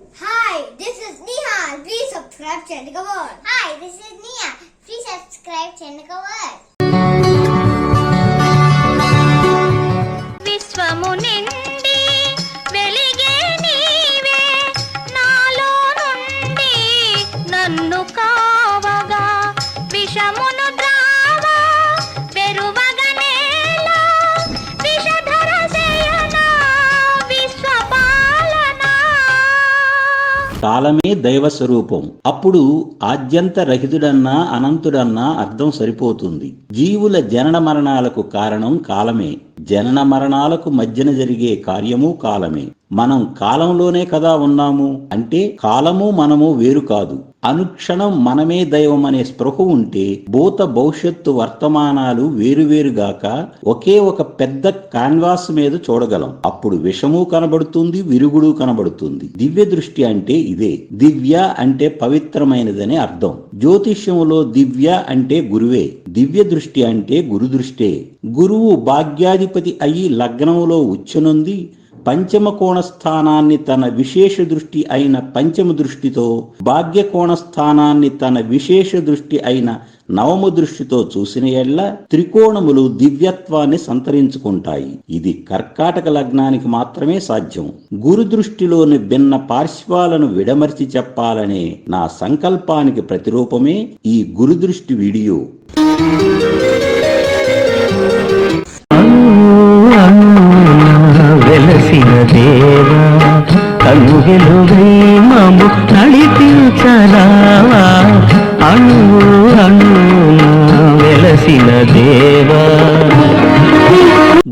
Hi, this is Neha. Please subscribe Chandika World. Hi, this is Nia. Please subscribe Chandika World. కాలమే దైవ స్వరూపం అప్పుడు ఆద్యంత రహితుడన్నా అనంతుడన్నా అర్థం సరిపోతుంది. జీవుల జనన మరణాలకు కారణం కాలమే. జనన మరణాలకు మధ్యన జరిగే కార్యము కాలమే. మనం కాలంలోనే కదా ఉన్నాము అంటే కాలము మనము వేరు కాదు. అనుక్షణం మనమే దైవం అనే స్పృహ ఉంటే భూత భవిష్యత్తు వర్తమానాలు వేరువేరుగాక ఒకే ఒక పెద్ద కాన్వాస్ మీద చూడగలం. అప్పుడు విషము కనబడుతుంది విరుగుడు కనబడుతుంది. దివ్య దృష్టి అంటే ఇదే. దివ్య అంటే పవిత్రమైనదని అర్థం. జ్యోతిష్యములో దివ్య అంటే గురువే. దివ్య దృష్టి అంటే గురుదృష్టే. గురువు భాగ్యాధిపతి అయి లగ్నములో ఉచ్చనుంది. పంచమ కోణ స్థానాన్ని తన విశేష దృష్టి అయిన పంచమ దృష్టితో భాగ్య కోణ స్థానాన్ని తన విశేష దృష్టి అయిన నవమ దృష్టితో చూసిన ఎడ్ల త్రికోణములు దివ్యత్వాన్ని సంతరించుకుంటాయి. ఇది కర్కాటక లగ్నానికి మాత్రమే సాధ్యం. గురు దృష్టిలోని భిన్న పార్శ్వాలను విడమర్చి చెప్పాలనే నా సంకల్పానికి ప్రతిరూపమే ఈ గురు దృష్టి వీడియో. దేవా కనుగెలుగై మము నడిపించరావా అణు అణు వెలసిన దేవా.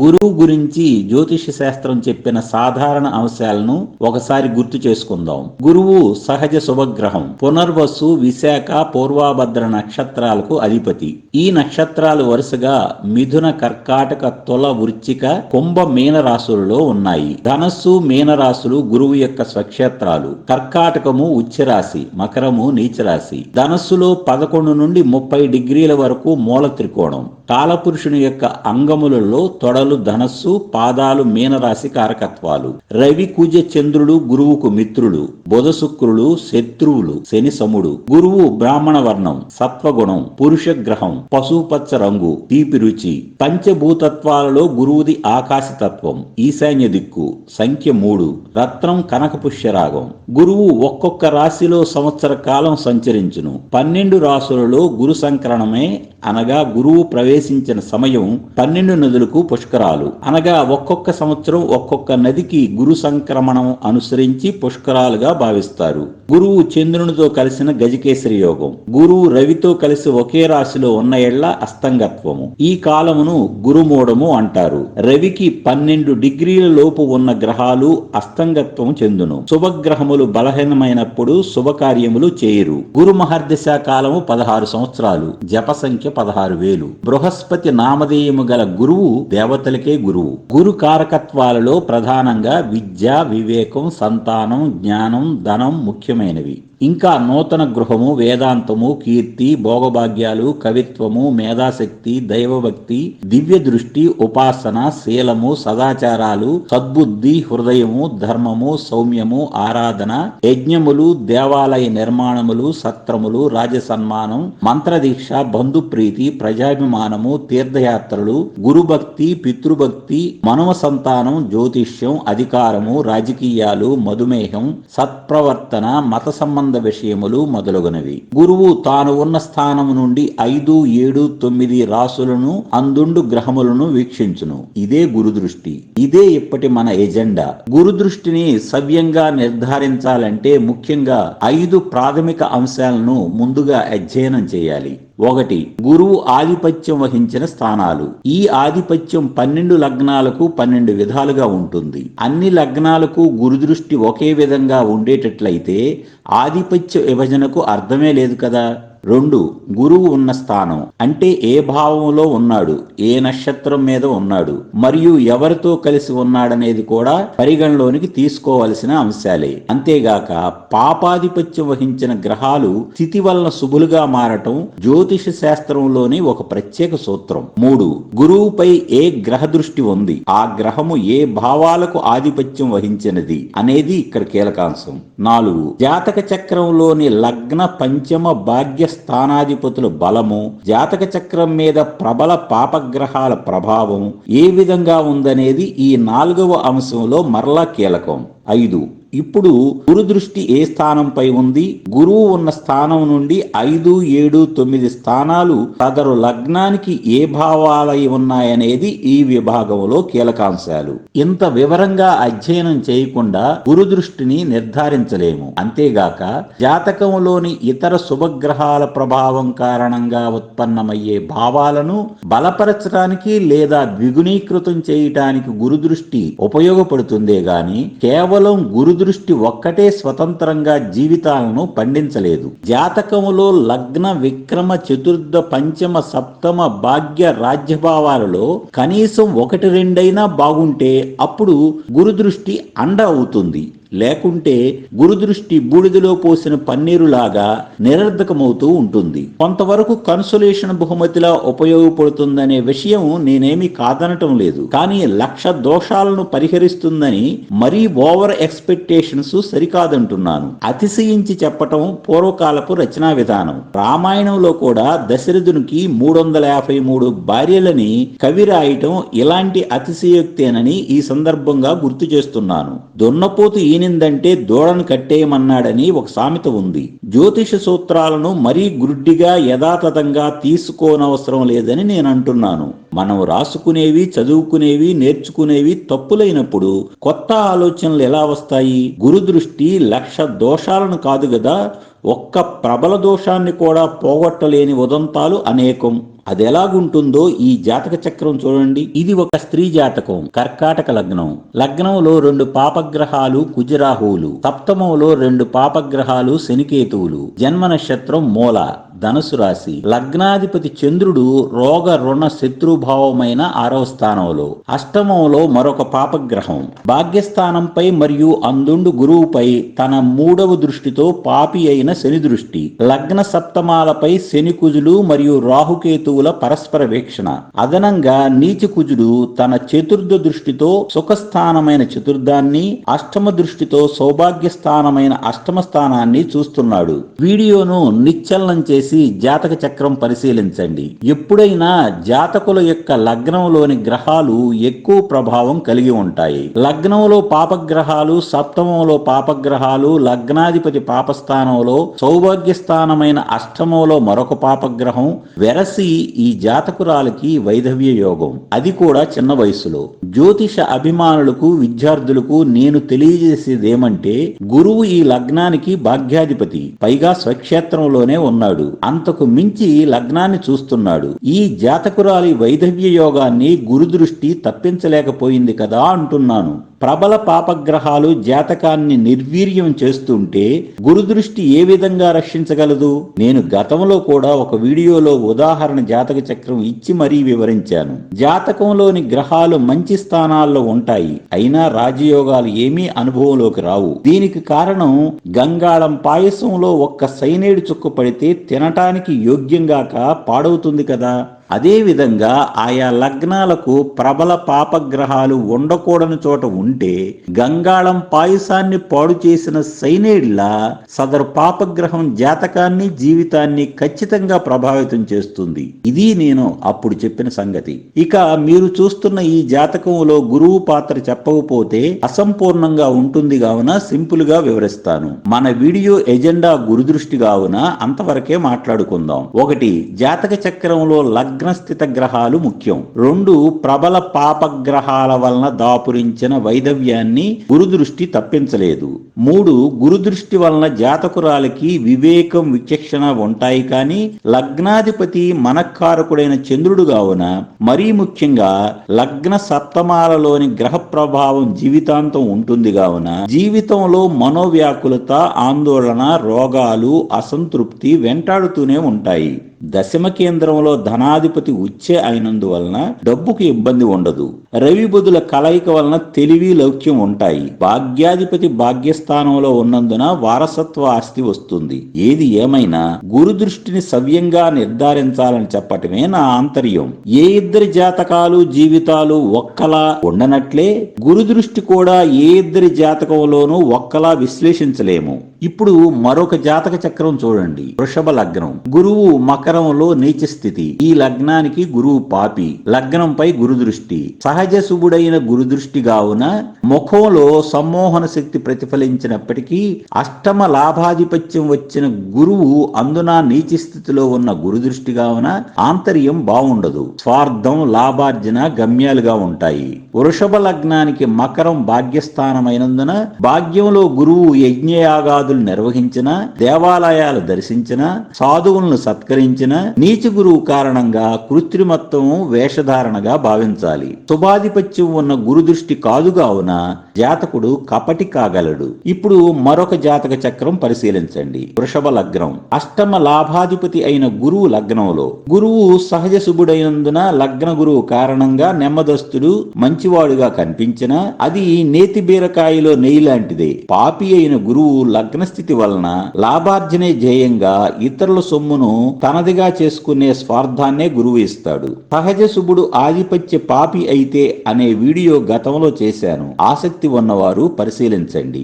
గురువు గురించి జ్యోతిష శాస్త్రం చెప్పిన సాధారణ అంశాలను ఒకసారి గుర్తు చేసుకుందాం. గురువు సహజ శుభగ్రహం పునర్వసు విశాఖ పూర్వాభద్ర నక్షత్రాలకు అధిపతి. ఈ నక్షత్రాలు వరుసగా మిథున కర్కాటక తుల వృచ్చిక కుంభ మీన రాశులలో ఉన్నాయి. ధనస్సు మీన రాశులు గురువు యొక్క స్వక్షేత్రాలు. కర్కాటకము ఉచ్చరాశి మకరము నీచరాశి. ధనస్సులో పదకొండు నుండి ముప్పై డిగ్రీల వరకు మూల త్రికోణం కాలపురుషుని యొక్క అంగములలో తొడలు ధనస్సు పాదాలు మీనరాశి కారకత్వాలు. రవి కుజ చంద్రుడు గురువుకు మిత్రుడు బుధ శుక్రులు శత్రువులు శని సముడు. గురువు బ్రాహ్మణ వర్ణం సత్వగుణం పురుష గ్రహం పశుపచ్చ రంగు తీపి రుచి. పంచభూతత్వాలలో గురువుది ఆకాశతత్వం ఈశాన్య దిక్కు సంఖ్య మూడు రత్నం కనక పుష్యరాగం గురువు ఒక్కొక్క రాశిలో సంవత్సర కాలం సంచరించును. పన్నెండు రాశులలో గురు సంకరణమే అనగా గురువు ప్రవేశ ప్రవేశించిన సమయం పన్నెండు నదులకు పుష్కరాలు. అనగా ఒక్కొక్క సంవత్సరం ఒక్కొక్క నదికి గురు సంక్రమణం అనుసరించి పుష్కరాలుగా భావిస్తారు. గురువు చంద్రునితో కలిసిన గజకేసరి యోగం. గురువు రవితో కలిసి ఒకే రాశిలో ఉన్న ఎళ్ళ అస్తంగత్వము. ఈ కాలమును గురుమూఢము అంటారు. రవికి పన్నెండు డిగ్రీల లోపు ఉన్న గ్రహాలు అస్తంగత్వము చెందును. శుభగ్రహములు బలహీనమైనప్పుడు శుభకార్యములు చేయరు. గురు మహర్దశ కాలము పదహారు సంవత్సరాలు. జప సంఖ్య పదహారు వేలు. బృహ బృహస్పతి నామధేయము గల గురువు దేవతలకే గురువు. గురు కారకత్వాలలో ప్రధానంగా విద్య వివేకం సంతానం జ్ఞానం ధనం ముఖ్యమైనవి. ఇంకా నూతన గృహము వేదాంతము కీర్తి భోగభాగ్యాలు కవిత్వము మేధాశక్తి దైవభక్తి దివ్య దృష్టి ఉపాసన శీలము సదాచారాలు సద్బుద్ధి హృదయము ధర్మము సౌమ్యము ఆరాధన యజ్ఞములు దేవాలయ నిర్మాణములు సత్రములు రాజసన్మానం మంత్రదీక్ష బంధుప్రీతి ప్రజాభిమానము తీర్థయాత్రలు గురుభక్తి పితృభక్తి మనవ సంతానం జ్యోతిష్యం అధికారము రాజకీయాలు మధుమేహం సత్ప్రవర్తన మత సంబంధ విషయములు మొదలగునవి. గురువు తాను ఉన్న స్థానము నుండి ఐదు ఏడు తొమ్మిది రాసులను అందుండు గ్రహములను వీక్షించును. ఇదే గురు దృష్టి ఇదే ఇప్పటి మన ఎజెండా. గురు దృష్టిని సవ్యంగా నిర్ధారించాలంటే ముఖ్యంగా ఐదు ప్రాథమిక అంశాలను ముందుగా అధ్యయనం చేయాలి. ఒకటి గురువు ఆధిపత్యం వహించిన స్థానాలు. ఈ ఆధిపత్యం పన్నెండు లగ్నాలకు పన్నెండు విధాలుగా ఉంటుంది. అన్ని లగ్నాలకు గురుదృష్టి ఒకే విధంగా ఉండేటట్లయితే ఆధిపత్య విభజనకు అర్థమే లేదు కదా. రెండు గురువు ఉన్న స్థానం. అంటే ఏ భావంలో ఉన్నాడు? ఏ నక్షత్రం మీద ఉన్నాడు? మరియు ఎవరితో కలిసి ఉన్నాడనేది కూడా పరిగణలోనికి తీసుకోవలసిన అంశాలే. అంతేగాక పాపాధిపత్యం వహించిన గ్రహాలు స్థితి వలన శుభులుగా మారటం జ్యోతిష శాస్త్రంలోని ఒక ప్రత్యేక సూత్రం. మూడు గురువుపై ఏ గ్రహ దృష్టి ఉంది? ఆ గ్రహము ఏ భావాలకు ఆధిపత్యం వహించినది? అనేది ఇక్కడ కీలకాంశం నాలుగు జాతక చక్రంలోని లగ్న పంచమ భాగ్య స్థానాధిపతుల బలము జాతక చక్రం మీద ప్రబల పాపగ్రహాల ప్రభావం ఏ విధంగా ఉందనేది ఈ నాలుగవ అంశంలో మరలా కీలకం. ఐదు. ఇప్పుడు గురు దృష్టి ఏ స్థానంపై ఉంది? గురువు ఉన్న స్థానం నుండి ఐదు ఏడు తొమ్మిది స్థానాలు సదరు లగ్నానికి ఏ భావాలై ఉన్నాయనేది ఈ విభాగంలో కీలకాంశాలు. ఇంత వివరంగా అధ్యయనం చేయకుండా గురు దృష్టిని నిర్ధారించలేము. అంతేగాక జాతకంలోని ఇతర శుభగ్రహాల ప్రభావం కారణంగా ఉత్పన్నమయ్యే భావాలను బలపరచడానికి లేదా ద్విగుణీకృతం చేయటానికి గురుదృష్టి ఉపయోగపడుతుందే గాని కేవలం గురు దృష్టి ఒక్కటే స్వతంత్రంగా జీవితాలను పండించలేదు. జాతకములో లగ్న విక్రమ చతుర్థ పంచమ సప్తమ భాగ్య రాజ్యభావాలలో కనీసం ఒకటి రెండైనా బాగుంటే అప్పుడు గురుదృష్టి అండ అవుతుంది. లేకుంటే గురుదృష్టి బూడిదలో పోసిన పన్నీరులాగా నిరర్ధకమవుతూ ఉంటుంది. కొంతవరకు కన్సోలేషన్ బహుమతిలా ఉపయోగపడుతుందనే విషయం నేనేమి కాదనటం లేదు. కానీ లక్ష దోషాలను పరిహరిస్తుందని మరీ ఓవర్ ఎక్స్పెక్టేషన్స్ సరికాదంటున్నాను. అతిశయించి చెప్పటం పూర్వకాలపు రచనా విధానం. రామాయణంలో కూడా దశరథునికి మూడు వందల యాభై మూడు భార్యలని కవి రాయటం ఇలాంటి అతిశయోక్తేనని ఈ సందర్భంగా గుర్తు చేస్తున్నాను. దున్నపోతు ఈనిందంటే దూడను కట్టేయమన్నాడని ఒక సామెత ఉంది. జ్యోతిష సూత్రాలను మరీ గుడ్డిగా యథాతథంగా తీసుకోనవసరం లేదని నేను అంటున్నాను. మనం రాసుకునేవి చదువుకునేవి నేర్చుకునేవి తప్పులైనప్పుడు కొత్త ఆలోచనలు ఎలా వస్తాయి? గురుదృష్టి లక్ష దోషాలను కాదు కదా ఒక్క ప్రబల దోషాన్ని కూడా పోగొట్టలేని ఉదంతాలు అనేకం. అది ఎలాగుంటుందో ఈ జాతక చక్రం చూడండి. ఇది ఒక స్త్రీ జాతకం కర్కాటక లగ్నం. లగ్నంలో రెండు పాపగ్రహాలు కుజరాహువులు సప్తమంలో రెండు పాపగ్రహాలు శనికేతువులు. జన్మ నక్షత్రం మూల ధనుసు రాశి. లగ్నాధిపతి చంద్రుడు రోగ రుణ శత్రుభావమైన ఆరవ స్థానంలో. అష్టమంలో మరొక పాపగ్రహం. భాగ్యస్థానంపై మరియు అందుండు గురువుపై తన మూడవ దృష్టితో పాపి అయిన శని దృష్టి. లగ్న సప్తమాలపై శని కుజులు మరియు రాహుకేతువు వస్తువుల పరస్పర వీక్షణ. అదనంగా నీచ కుజుడు తన చతుర్థ దృష్టితో సుఖస్థానమైన చతుర్థాన్ని అష్టమ దృష్టితో సౌభాగ్య స్థానమైన అష్టమ స్థానాన్ని చూస్తున్నాడు. వీడియోను నిశ్చలనం చేసి జాతక చక్రం పరిశీలించండి. ఎప్పుడైనా జాతకుల యొక్క లగ్నంలోని గ్రహాలు ఎక్కువ ప్రభావం కలిగి ఉంటాయి. లగ్నంలో పాపగ్రహాలు సప్తమంలో పాపగ్రహాలు లగ్నాధిపతి పాపస్థానంలో సౌభాగ్య స్థానమైన అష్టమంలో మరొక పాపగ్రహం వెరసి ఈ జాతకురాలికి వైధవ్య యోగం. అది కూడా చిన్న వయసులో. జ్యోతిష అభిమానులకు విద్యార్థులకు నేను తెలియజేసేదేమంటే గురువు ఈ లగ్నానికి భాగ్యాధిపతి. పైగా స్వక్షేత్రంలోనే ఉన్నాడు. అంతకు మించి లగ్నాన్ని చూస్తున్నాడు. ఈ జాతకురాలి వైధవ్య యోగాన్ని గురు దృష్టి తప్పించలేకపోయింది కదా అంటున్నాను. ప్రబల పాపగ్రహాలు జాతకాన్ని నిర్వీర్యం చేస్తుంటే గురు దృష్టి ఏ విధంగా రక్షించగలదు? నేను గతంలో కూడా ఒక వీడియోలో ఉదాహరణ జాతక చక్రం ఇచ్చి మరీ వివరించాను. జాతకంలోని గ్రహాలు మంచి స్థానాల్లో ఉంటాయి. అయినా రాజయోగాలు ఏమీ అనుభవంలోకి రావు. దీనికి కారణం గంగాళం పాయసంలో ఒక్క సైనేడు చుక్క పడితే తినటానికి యోగ్యంగాక పాడవుతుంది కదా. అదేవిధంగా ఆయా లగ్నాలకు ప్రబల పాపగ్రహాలు ఉండకూడని చోట ఉంటే గంగాళం పాయసాన్ని పాడు చేసిన సైనేడ్లా సదరు పాపగ్రహం జాతకాన్ని జీవితాన్ని ఖచ్చితంగా ప్రభావితం చేస్తుంది. ఇది నేను అప్పుడు చెప్పిన సంగతి. ఇక మీరు చూస్తున్న ఈ జాతకంలో గురువు పాత్ర చెప్పకపోతే అసంపూర్ణంగా ఉంటుంది కావున సింపుల్గా వివరిస్తాను. మన వీడియో ఎజెండా గురుదృష్టి కావున అంతవరకే మాట్లాడుకుందాం. ఒకటి జాతక చక్రంలో లగ్న లగ్నస్థిత గ్రహాలు ముఖ్యం. రెండు ప్రబల పాపగ్రహాల వలన దాపురించిన వైధవ్యాన్ని గురుదృష్టి తప్పించలేదు. మూడు గురుదృష్టి వలన జాతకురాలకి వివేకం విచక్షణ ఉంటాయి కానీ లగ్నాధిపతి మనకారకుడైన చంద్రుడు కావున మరీ ముఖ్యంగా లగ్న సప్తమాలలోని గ్రహ ప్రభావం జీవితాంతం ఉంటుంది కావున జీవితంలో మనోవ్యాకులత ఆందోళన రోగాలు అసంతృప్తి వెంటాడుతూనే ఉంటాయి. దశమ కేంద్రంలో ధనాధిపతి ఉచ్చే అయినందువలన డబ్బుకు ఇబ్బంది ఉండదు. రవి బుధుల కలయిక వలన తెలివి లౌక్యం ఉంటాయి. భాగ్యాధిపతి భాగ్యస్థానంలో ఉన్నందున వారసత్వ ఆస్తి వస్తుంది. ఏది ఏమైనా గురు దృష్టిని సవ్యంగా నిర్ధారించాలని చెప్పటమే నా ఆంతర్యం. ఏ ఇద్దరి జాతకాలు జీవితాలు ఒక్కలా ఉండనట్లే గురు దృష్టి కూడా ఏ ఇద్దరి జాతకంలోనూ ఒక్కలా విశ్లేషించలేము. ఇప్పుడు మరొక జాతక చక్రం చూడండి. వృషభ లగ్నం. గురువు మకరంలో నీచ స్థితి. ఈ లగ్నానికి గురువు పాపి. లగ్నంపై గురు దృష్టి సహజ శుభుడైన గురు దృష్టి కావున ముఖంలో సమ్మోహన శక్తి ప్రతిఫలించినప్పటికీ అష్టమ లాభాధిపత్యం వచ్చిన గురువు అందున నీచి స్థితిలో ఉన్న గురు దృష్టి కావున ఆంతర్యం బాగుండదు స్వార్థం లాభార్జన గమ్యాలుగా ఉంటాయి. వృషభ లగ్నానికి మకరం భాగ్యస్థానమైనందున భాగ్యంలో గురువు యజ్ఞయాగాదులు నిర్వహించిన దేవాలయాలు దర్శించిన సాధువులను సత్కరించిన నీచ గురువు కారణంగా కృత్రిమత్వము వేషధారణగా భావించాలి. శుభాధిపత్యం ఉన్న గురు దృష్టి కాదుగావున జాతకుడు కపటి కాగలడు. ఇప్పుడు మరొక జాతక చక్రం పరిశీలించండి. వృషభ లగ్నం. అష్టమ లాభాధిపతి అయిన గురువు లగ్నంలో. గురువు సహజ శుభుడైనందున లగ్న గురువు కారణంగా నెమ్మదస్తుడు మంచివాడుగా కనిపించిన అది నేతి బీరకాయలో నెయ్యి లాంటిదే. పాపి అయిన గురువు లగ్న స్థితి వలన లాభార్జనే ధ్యేయంగా ఇతరుల సొమ్మును తనదిగా చేసుకునే స్వార్థాన్నే గురువు ఇస్తాడు. సహజ శుభుడు ఆధిపత్య పాపి అయితే అనే వీడియో గతంలో చేశాను. ఆసక్తి ఉన్నవారు పరిశీలించండి.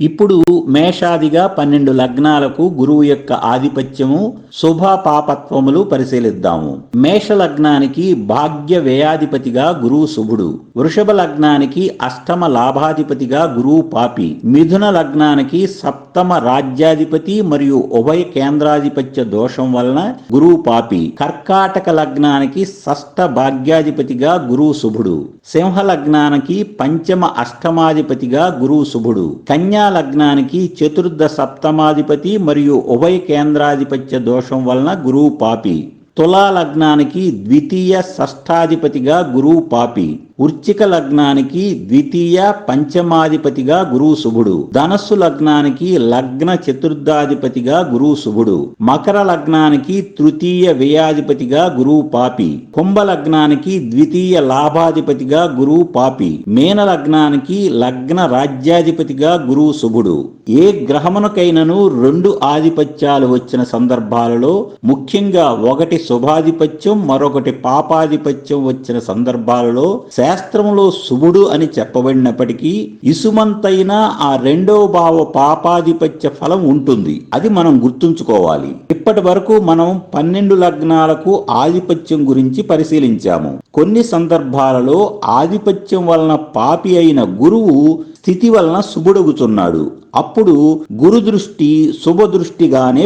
ఇప్పుడు మేషాదిగా పన్నెండు లగ్నాలకు గురువు యొక్క ఆధిపత్యము శుభ పాపత్వములు పరిశీలిద్దాము. మేష లగ్నానికి భాగ్య వ్యయాధిపతిగా గురువు శుభుడు. వృషభ లగ్నానికి అష్టమ లాభాధిపతిగా గురువు పాపి. మిథున లగ్నానికి సప్తమ రాజ్యాధిపతి మరియు ఉభయ కేంద్రాధిపత్య దోషం వలన గురువు పాపి. కర్కాటక లగ్నానికి షష్ట భాగ్యాధిపతిగా గురువు శుభుడు. సింహ లగ్నానికి పంచమ అష్టమాధిపతిగా గురువు శుభుడు. కన్యా లగ్నానికి చతుర్థ సప్తమాధిపతి మరియు ఉభయ కేంద్రాధిపత్య దోషం వలన గురువు పాపి. తులా లగ్నానికి ద్వితీయ షష్ఠాధిపతిగా గురువు పాపి. వృచ్చిక లగ్నానికి ద్వితీయ పంచమాధిపతిగా గురువు శుభుడు. ధనస్సు లగ్నానికి లగ్న చతుర్థాధిపతిగా గురువు శుభుడు. మకర లగ్నానికి తృతీయ వ్యయాధిపతిగా గురువు పాపి. కుంభ లగ్నానికి ద్వితీయ లాభాధిపతిగా గురువు పాపి. మేన లగ్నానికి లగ్న రాజ్యాధిపతిగా గురువు శుభుడు. ఏ గ్రహమునకైనను రెండు ఆధిపత్యాలు వచ్చిన సందర్భాలలో ముఖ్యంగా ఒకటి శుభాధిపత్యం మరొకటి పాపాధిపత్యం వచ్చిన సందర్భాలలో శాస్త్రములో శుభుడు అని చెప్పబడినప్పటికీ ఇసుమంతైనా ఆ రెండవ భావ పాపాధిపత్య ఫలం ఉంటుంది. అది మనం గుర్తుంచుకోవాలి. ఇప్పటి వరకు మనం పన్నెండు లగ్నాలకు ఆధిపత్యం గురించి పరిశీలించాము. కొన్ని సందర్భాలలో ఆధిపత్యం వలన పాపి అయిన గురువు స్థితి వలన శుభుడగుతున్నాడు అప్పుడు గురు దృష్టి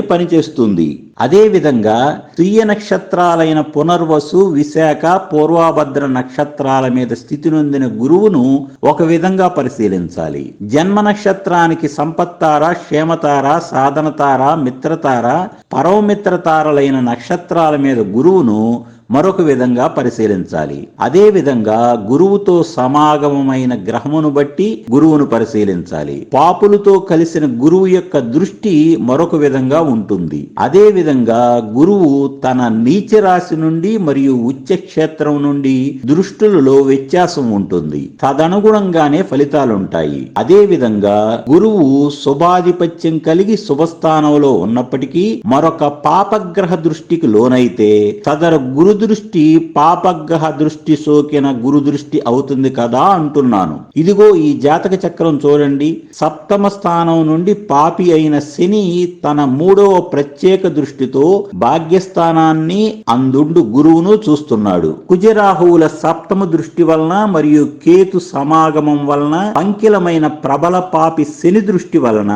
పనిచేస్తుంది. అదేవిధంగా స్త్రీయ నక్షత్రాలైన పునర్వసు విశాఖ పూర్వాభద్ర నక్షత్రాల మీద స్థితి నొందిన గురువును ఒక విధంగా పరిశీలించాలి. జన్మ నక్షత్రానికి సంపత్తార క్షేమతార సాధనతార మిత్రతార పరవమిత్రతారలైన నక్షత్రాల మీద గురువును మరొక విధంగా పరిశీలించాలి. అదే విధంగా గురువుతో సమాగమమైన గ్రహమును బట్టి గురువును పరిశీలించాలి. పాపులతో కలిసిన గురువు యొక్క దృష్టి మరొక విధంగా ఉంటుంది. అదే విధంగా గురువు తన నీచ రాశి నుండి మరియు ఉచ్చ క్షేత్రం నుండి దృష్టులలో వ్యత్యాసం ఉంటుంది. తదనుగుణంగానే ఫలితాలుంటాయి. అదే విధంగా గురువు శుభాధిపత్యం కలిగి శుభస్థానంలో ఉన్నప్పటికీ మరొక పాపగ్రహ దృష్టికి లోనైతే తదర గురు దృష్టి పాపగ్రహ దృష్టి సోకిన గురు దృష్టి అవుతుంది కదా అంటున్నాను. ఇదిగో ఈ జాతక చక్రం చూడండి. సప్తమ స్థానం నుండి పాపి అయిన శని తన మూడవ ప్రత్యేక దృష్టితో భాగ్యస్థానాన్ని అందుండు గురువును చూస్తున్నాడు. కుజరాహువుల సప్తమ దృష్టి వలన మరియు కేతు సమాగమం వలన పంకిలమైన ప్రబల పాపి శని దృష్టి వలన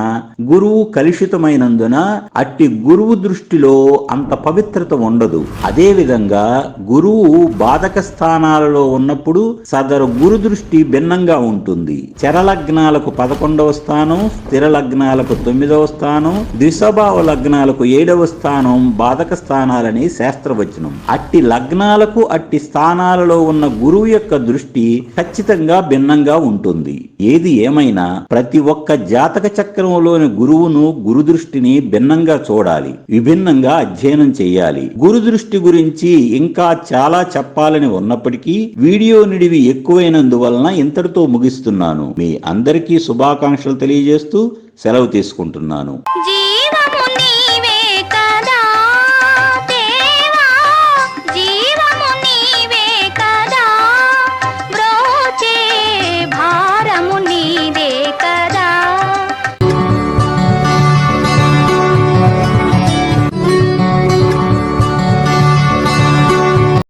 గురువు కలుషితమైనందున అట్టి గురువు దృష్టిలో అంత పవిత్రత ఉండదు. అదే విధంగా గురువు బాధక స్థానాలలో ఉన్నప్పుడు సదరు గురు దృష్టి భిన్నంగా ఉంటుంది. చరలగ్నాలకు పదకొండవ స్థానం స్థిర లగ్నాలకు తొమ్మిదవ స్థానం ద్విస్వభావ లగ్నాలకు ఏడవ స్థానం బాధక స్థానాలని శాస్త్రవచనం. అట్టి లగ్నాలకు అట్టి స్థానాలలో ఉన్న గురువు యొక్క దృష్టి ఖచ్చితంగా భిన్నంగా ఉంటుంది. ఏది ఏమైనా ప్రతి ఒక్క జాతక చక్రంలోని గురువును గురు దృష్టిని భిన్నంగా చూడాలి. విభిన్నంగా అధ్యయనం చేయాలి. గురు దృష్టి గురించి ఇంకా చాలా చెప్పాలని ఉన్నప్పటికీ వీడియో నిడివి ఎక్కువైనందువలన ఇంతటితో ముగిస్తున్నాను. మీ అందరికీ శుభాకాంక్షలు తెలియజేస్తూ సెలవు తీసుకుంటున్నాను. జీ